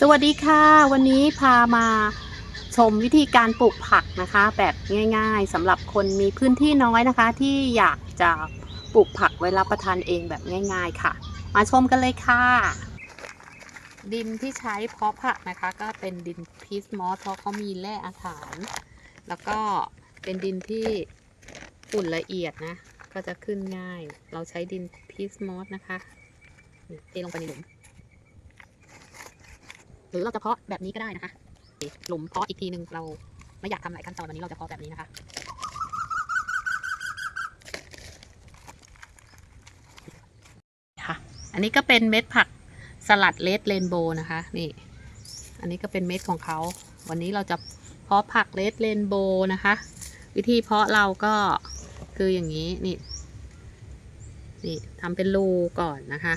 สวัสดีค่ะ วันนี้พามาชมวิธีการปลูกผักนะคะ แบบง่ายๆสำหรับคนมีพื้นที่น้อยนะคะ ที่อยากจะปลูกผักไว้รับประทานเองแบบง่าย ๆค่ะ มาชมกันเลยค่ะ ดินที่ใช้เพาะผักนะคะ ก็เป็นดินพีสมอสเพราะเขามีแร่อาหาร แล้วก็เป็นดินที่อุ่นละเอียดนะ ก็จะขึ้นง่าย เราใช้ดินพีสมอสนะคะเทลงไปในหลุม หรือเราจะเพาะแบบนี้ก็ได้นะคะหลุมเพาะอีกทีหนึ่งเราไม่อยากทำหลายขั้นตอนวันนี้เราจะเพาะแบบนี้นะคะค่ะอันนี้ก็เป็นเม็ดผักสลัดเลดเรนโบว์นะคะนี่อันนี้ก็เป็นเม็ดของเขา วันนี้เราจะเพาะผักเลดเรนโบว์นะคะ วิธีเพาะเราก็คืออย่างนี้นี่นี่ทำเป็นรูก่อนนะคะ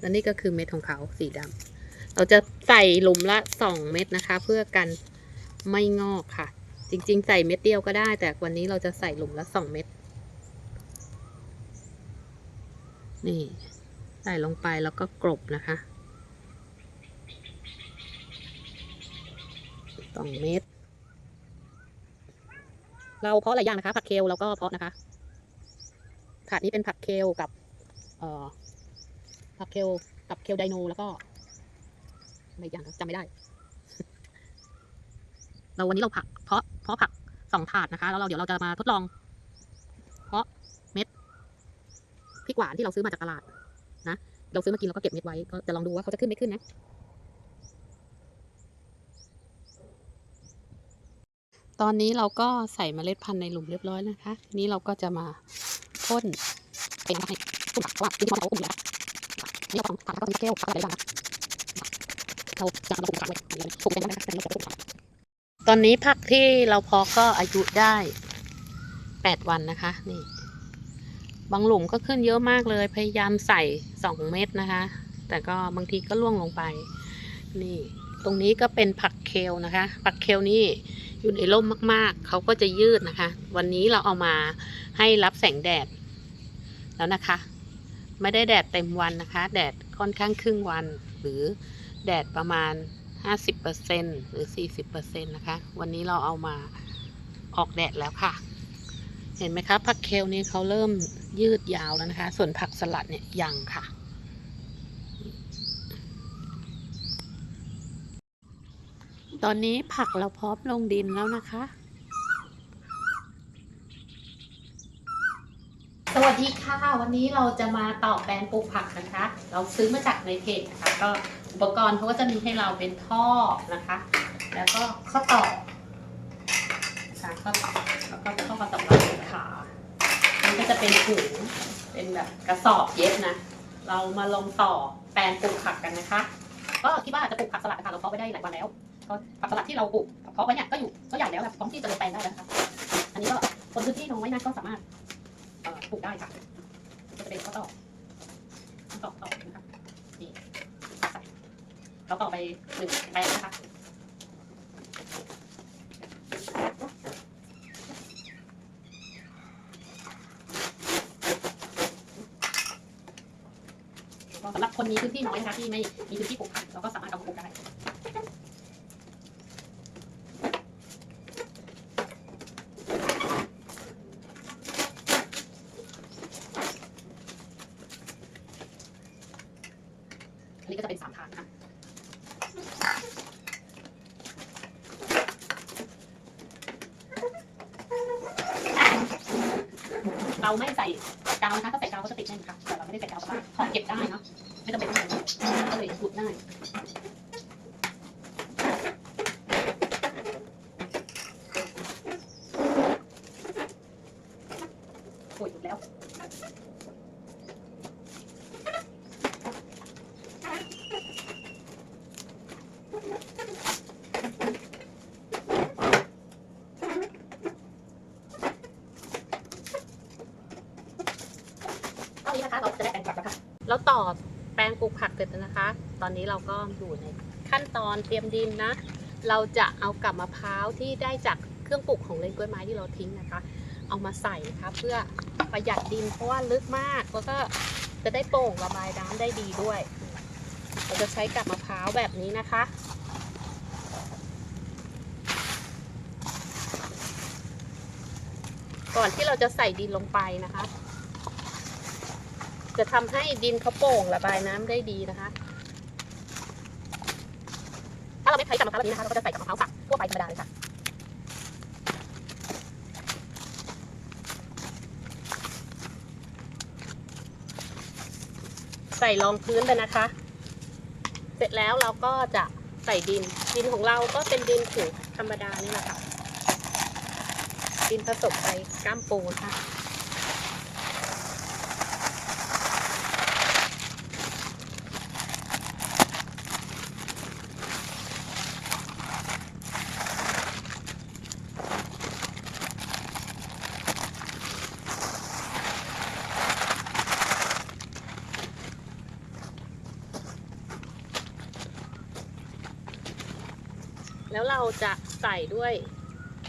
และนี่ก็คือเม็ดของเขาสีดำเราจะใส่หลุมละสองเม็ดนะคะ เพื่อกันไม่งอกค่ะ จริง ๆ ใส่เม็ดเดียวก็ได้ แต่วันนี้เราจะใส่หลุมละสองเม็ดนี่ใส่ลงไปแล้วก็กลบนะคะสองเม็ดเราเพาะหลายอย่างนะคะ ผักเคลเราก็เพาะนะคะถาดนี้เป็นผักเคลกับ เอ่อ ผักเคลกับเคลไดโนแล้วก็อะไรอีกอย่างนะจำไม่ได้ เราวันนี้เราผักเพาะเพาะผักสองถาดนะคะ แล้วเราเดี๋ยวเราจะมาทดลอง เพาะเม็ดพริกหวานที่เราซื้อมาจากตลาด นะ เราซื้อมากินเราก็เก็บเม็ดไว้ก็จะลองดูว่าเขาจะขึ้นไม่ขึ้นนะตอนนี้เราก็ใส่เมล็ดพันธุ์ในหลุมเรียบร้อยนะคะทีนี้เราก็จะมาพ่นเป็นให้ตุ่มผักว่าที่มอเราอุ่นแล้ว นี่เราทำผักแล้วก็มีแก้วผักอะไรบ้างนะเราจะมาปลูกผักไว้ปลูกเป็นอะไรนะเราจะปลูกผักตอนนี้ผักที่เราพาะก็อายุได้แปดวันนะคะนี่ บางหลุมก็ขึ้นเยอะมากเลย พยายามใส่สองเม็ดนะคะ แต่ก็บางทีก็ร่วงลงไป นี่ ตรงนี้ก็เป็นผักเคลนะคะ ผักเคลนี่อยู่ในร่มมากๆ เขาก็จะยืดนะคะ วันนี้เราเอามาให้รับแสงแดดแล้วนะคะ ไม่ได้แดดเต็มวันนะคะ แดดค่อนข้างครึ่งวัน หรือแดดประมาณ 50%หรือ 40%นะคะ วันนี้เราเอามาออกแดดแล้วค่ะ เห็นไหมคะผักเคลนี่เขาเริ่มยืดยาวแล้วนะคะ ส่วนผักสลัดเนี่ยยังค่ะ ตอนนี้ผักเราพร้อมลงดินแล้วนะคะ สวัสดีค่ะ วันนี้เราจะมาต่อแปลงปลูกผักนะคะ เราซื้อมาจากในเพจนะคะ ก็อุปกรณ์เขาก็จะมีให้เราเป็นท่อนะคะ แล้วก็ข้อต่อนะคะข้อต่อแล้วก็ท่อสำหรับเป็นขานี่ก็จะเป็นถุงเป็นแบบกระสอบเย็บนะ เรามาลงต่อแปลงปลูกผักกันนะคะ ก็คิดว่าจะปลูกผักสลัดนะคะเราเพาะไว้ได้หลายวันแล้วก็ผักสลัดที่เราปลูกเพาะไว้เนี่ยก็อยู่ก็ใหญ่แล้วแบบพร้อมที่จะลงแปลงได้แล้วนะคะอันนี้ก็คนพื้นที่น้อยนะก็สามารถ เอ่อปลูกได้ค่ะก็จะเป็นข้อต่อต่อต่อนะคะนี่ใส่เราต่อไปหนึ่งแปลงนะคะสำหรับคนมีพื้นที่น้อยนะคะที่ไม่มีพื้นที่ปลูกผักเราก็สามารถเอามาปลูกได้ อันนี้ก็จะเป็นสามฐานนะคะ เราไม่ใส่กาวนะคะถ้าใส่กาวก็จะติดแน่นค่ะแต่เราไม่ได้ใส่กาวเพราะว่าพอเก็บได้เนาะไม่จำเป็นต้องใส่ก็เลยหลุดได้อ้ยหลุดแล้ว ตอนนี้นะคะเราจะได้แปลงผัก แล้วต่อแปลงปลูกผักเสร็จนะคะ ตอนนี้เราก็อยู่ในขั้นตอนเตรียมดินนะ เราจะเอากับมะพร้าวที่ได้จากเครื่องปลูกของเลนกล้วยไม้ที่เราทิ้งนะคะ เอามาใส่นะคะเพื่อประหยัดดินเพราะว่าลึกมากแล้วก็จะได้โปร่งระบายน้ำได้ดีด้วย เราจะใช้กับมะพร้าวแบบนี้นะคะก่อนที่เราจะใส่ดินลงไปนะคะ จะทำให้ดินเขาโป่งระบายน้ำได้ดีนะคะ ถ้าเราไม่ใช้กับมะพร้าวแบบนี้นะคะเราก็จะใส่กับมะพร้าวสับทั่วไปธรรมดาเลยค่ะใส่รองพื้นไปนะคะ เสร็จแล้วเราก็จะใส่ดิน ดินของเราก็เป็นดินผูธรรมดานี่แหละค่ะ ดินผสมไปก้ามปูค่ะ แล้วเราจะใส่ด้วย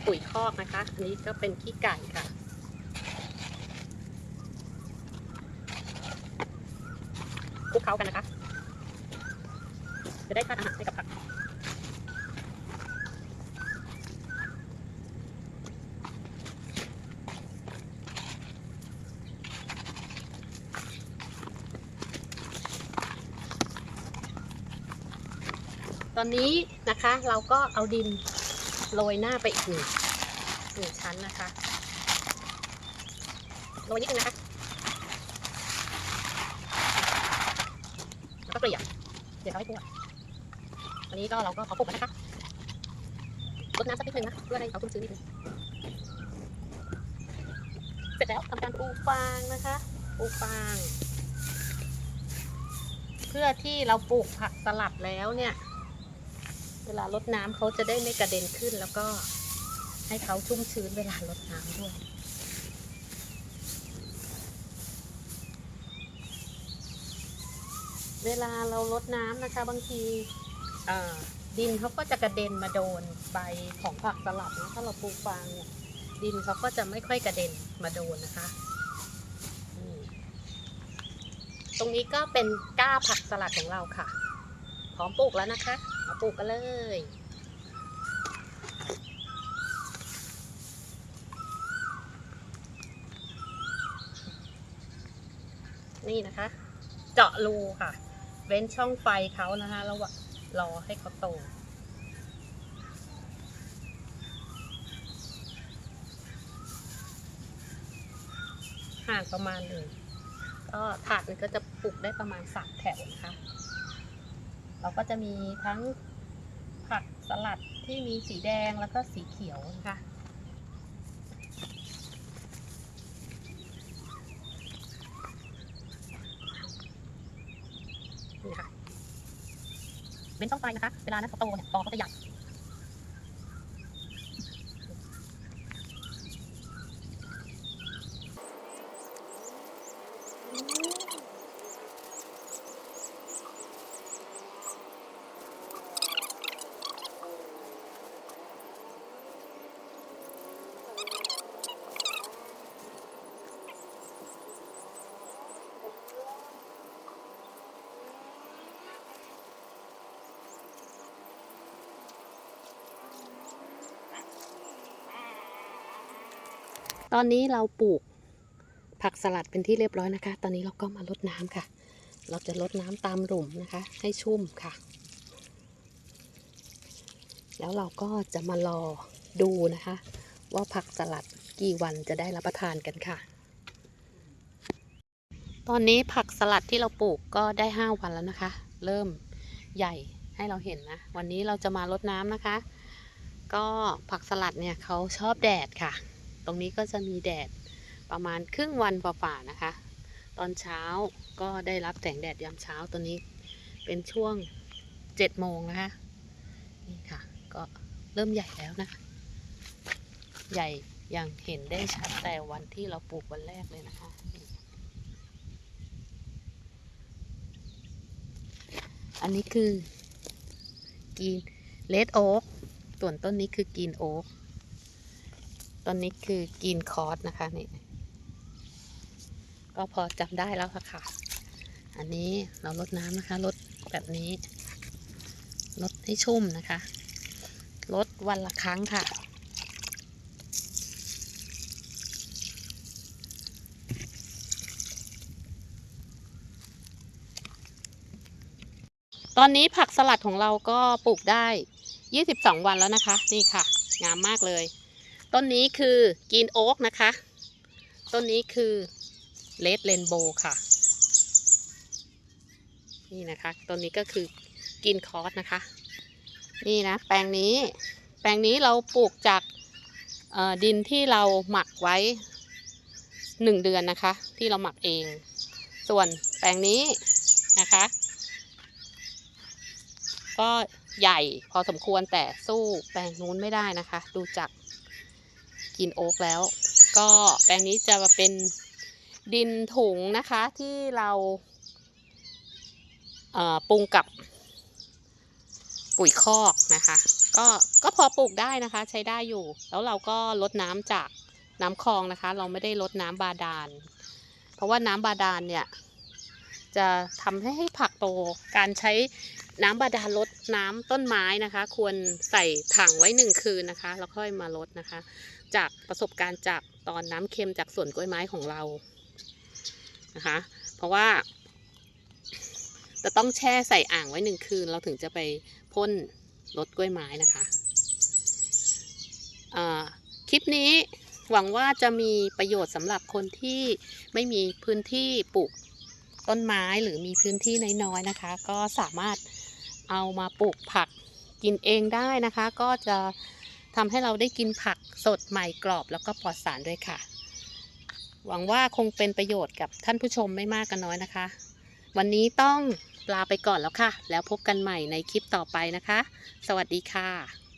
ปุ๋ยคอกนะคะ อันนี้ก็เป็นขี้ไก่ค่ะ คลุกเคล้ากันนะคะ จะได้ทานอาหารให้กับ อนนี้นะคะเราก็เอาดินโรยหน้าไปอีกหนึ่งหนึ่งชั้นนะคะโรยนิดนึงนะคะแล้วก็เกลี่ยเกลี่ยเขาให้ทั่วอันนี้ก็เราก็ขอปลุกนะคะลดน้ำสักนิดนึงนะเพื่อให้เขาชุ่มชื้นนิดนึงเสร็จแล้วทำการปูฟางนะคะปูฟาง เพื่อที่เราปลูกผักสลัดแล้วเนี่ย เวลารดน้ำเขาจะได้ไม่กระเด็นขึ้น แล้วก็ให้เขาชุ่มชื้นเวลารดน้ำด้วยเวลาเรารดน้ำนะคะ บางทีดินเขาก็จะกระเด็นมาโดนใบของผักสลัดนะถ้าเราปลูกฟางเนี่ยดินเขาก็จะไม่ค่อยกระเด็นมาโดนนะคะ ตรงนี้ก็เป็นก้าผักสลัดของเราค่ะ ร้อมปลูกแล้วนะคะมาปลูกกันเลยนี่นะคะ เจาะรูค่ะ เว้นช่องไฟเขานะคะแล้วรอให้เขาโต ห่างประมาณหนึ่งก็ถาดหนึงก็จะปลูกได้ประมาณสามแถวนะคะ เราก็จะมีทั้งผักสลัดที่มีสีแดงแล้วก็สีเขียวนะคะนี่ค่ะเป็นช่องไฟนะคะ เวลานั้นเขาโตเนี่ยตอเขาจะใหญ่ ตอนนี้เราปลูกผักสลัดเป็นที่เรียบร้อยนะคะ ตอนนี้เราก็มาลดน้ำค่ะ เราจะลดน้ำตามหลุมนะคะ ให้ชุ่มค่ะ แล้วเราก็จะมารอดูนะคะ ว่าผักสลัดกี่วันจะได้รับประทานกันค่ะ ตอนนี้ผักสลัดที่เราปลูกก็ได้ 5 วันแล้วนะคะ เริ่มใหญ่ให้เราเห็นนะ วันนี้เราจะมาลดน้ำนะคะ ก็ผักสลัดเนี่ยเขาชอบแดดค่ะ ตรงนี้ก็จะมีแดดประมาณครึ่งวันฝ่าๆนะคะ ตอนเช้าก็ได้รับแสงแดดยามเช้าตัวนี้เป็นช่วงเจ็ดโมงนะคะนี่ค่ะ ก็เริ่มใหญ่แล้วนะคะ ใหญ่อย่างเห็นได้ชัดแต่วันที่เราปลูกวันแรกเลยนะคะอันนี้คือกีนเลดโอ๊กส่วนต้นนี้คือกีนโอ๊ก ต้นนี้คือกินคอร์สนะคะนี่ก็พอจำได้แล้วค่ะค่ะ อันนี้เราลดน้ำนะคะลดแบบนี้ลดให้ชุ่มนะคะลดวันละครั้งค่ะ ตอนนี้ผักสลัดของเราก็ปลูกได้ 22 วันแล้วนะคะ นี่ค่ะ งามมากเลย ต้นนี้คือกินโอ๊กนะคะ ต้นนี้คือเลดเรนโบค่ะ นี่นะคะต้นนี้ก็คือกินคอร์สนะคะ นี่นะแปลงนี้ แปลงนี้เราปลูกจากดินที่เราหมักไว้หนึ่งเดือนนะคะ ที่เราหมักเอง ส่วนแปลงนี้นะคะ ก็ใหญ่พอสมควรแต่สู้แปลงนู้นไม่ได้นะคะ ดูจาก กินโอ๊กแล้ว ก็แปลงนี้จะมาเป็นดินถุงนะคะที่เราเอ่อปรุงกับปุ๋ยคอกนะคะ ก็ก็พอปลูกได้นะคะใช้ได้อยู่ แล้วเราก็ลดน้ำจากน้ำคลองนะคะ เราไม่ได้ลดน้ำบาดาล เพราะว่าน้ำบาดาลเนี่ยจะทำให้ผักโตการใช้ น้ำบาดาลลดน้ำต้นไม้นะคะ ควรใส่ถังไว้หนึ่งคืนนะคะ แล้วค่อยมาลดนะคะ จากประสบการณ์จากตอนน้ำเค็มจากสวนกล้วยไม้ของเรานะคะ เพราะว่า จะต้องแช่ใส่อ่างไว้หนึ่งคืน เราถึงจะไปพ่นลดกล้วยไม้นะคะคลิปนี้หวังว่าจะมีประโยชน์สำหรับคนที่ไม่มีพื้นที่ปลูกต้นไม้หรือมีพื้นที่น้อยๆนะคะ ก็สามารถ เอามาปลูกผักกินเองได้นะคะ ก็จะทำให้เราได้กินผักสดใหม่กรอบแล้วก็ปลอดสารด้วยค่ะ หวังว่าคงเป็นประโยชน์กับท่านผู้ชมไม่มากก็น้อยนะคะ วันนี้ต้องลาไปก่อนแล้วค่ะ แล้วพบกันใหม่ในคลิปต่อไปนะคะ สวัสดีค่ะ